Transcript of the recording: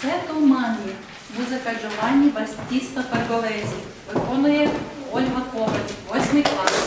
Все туманні. Музика Джованні Бастіста Перголезі. Виконує Ольга Коваль, восьмий клас.